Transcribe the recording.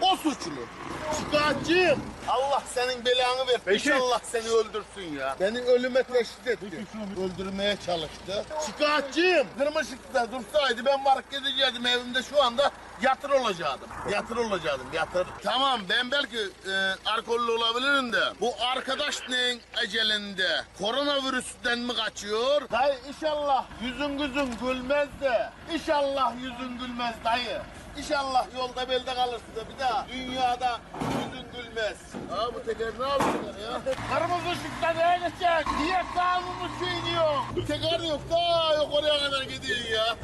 o suçlu. Şikayetçiyim. Allah senin belanı ver. İnşallah seni öldürsün ya. Beni ölüme teşhis etti. Öldürmeye çalıştı. Şikayetçiyim. Kırmızı ışıkta dursaydı ben varıp gidecektim evimde şu anda yatır olacaktım. Yatır olacaktım yatır. Tamam ben belki e, alkollü olabilirim de bu arkadaş neyin ecelinde koronavirüsten mi kaçıyor? Dayı inşallah yüzün gözün gülmez de inşallah yüzün gülmez dayı. İnşallah yolda belde kalırsın da bir daha dünyada yüzün gülmez. Aa bu teker ne yapıyorlar ya? Kırmızı ışıkta neye geçecek? Niye kanunu çiğniyor? Teker yok daha yok oraya kadar gidiyor ya.